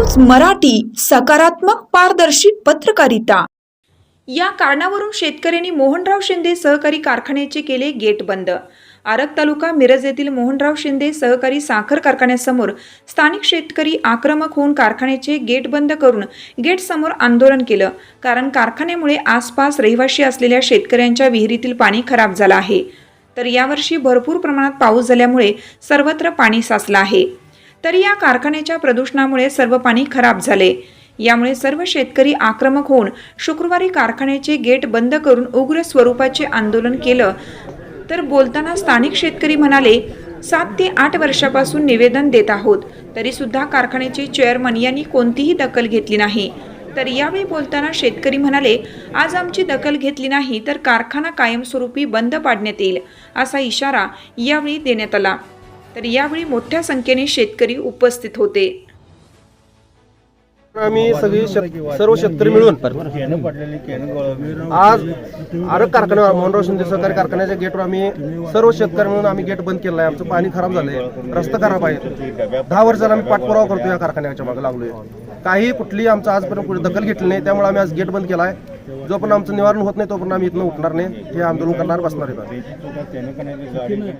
News Marathi सकारात्मक पारदर्शी पत्रकारिता. या कारणावरून शेतकऱ्यांनी मोहनराव शिंदे सहकारी कारखान्याचे केले गेट बंद. आरग तालुका मिरज येथील मोहनराव शिंदे सहकारी साखर कारखान्यासमोर स्थानिक शेतकरी आक्रमक होऊन कारखान्याचे गेट बंद करून गेट समोर आंदोलन केलं. कारण कारखान्यामुळे आसपास रहिवाशी असलेल्या शेतकऱ्यांच्या विहिरीतील पाणी खराब झालं आहे. तर यावर्षी भरपूर प्रमाणात पाऊस झाल्यामुळे सर्वत्र पाणी साचलं आहे. तर या कारखान्याच्या प्रदूषणामुळे सर्व पाणी खराब झाले. यामुळे सर्व शेतकरी आक्रमक होऊन शुक्रवारी कारखान्याचे गेट बंद करून उग्र स्वरूपाचे आंदोलन केलं. तर बोलताना स्थानिक शेतकरी म्हणाले सात ते आठ वर्षापासून निवेदन देत आहोत. तरी सुद्धा कारखान्याचे चेअरमन यांनी कोणतीही दखल घेतली नाही. तर यावेळी बोलताना शेतकरी म्हणाले आज आमची दखल घेतली नाही तर कारखाना कायमस्वरूपी बंद पाडण्यात येईल असा इशारा यावेळी देण्यात आला. तर यावेळी मोठ्या संख्येने शेतकरी उपस्थित होते. आम्ही सगळी सर्व शेतकरी मिळून आज आरग कारखाना मोहनराव शिंदे सहकारी कारखान्याच्या गेटवर आम्ही सर्व शेतकरी मिळून आम्ही गेट बंद केलं आहे आमचं पाणी खराब झालंय. रस्ता खराब आहे. दहा वर्षाला आम्ही पाठपुरावा करतो या कारखान्याच्या मागे लागलोय. काही कुठली आमचं आजपर्यंत कुठे दखल घेतली नाही. त्यामुळे आम्ही आज गेट बंद केला आहे जोपर्यंत आमचं निवारण होत नाही तोपर्यंत आम्ही इथनं उठणार नाही. हे आंदोलन करणार बसणार आहे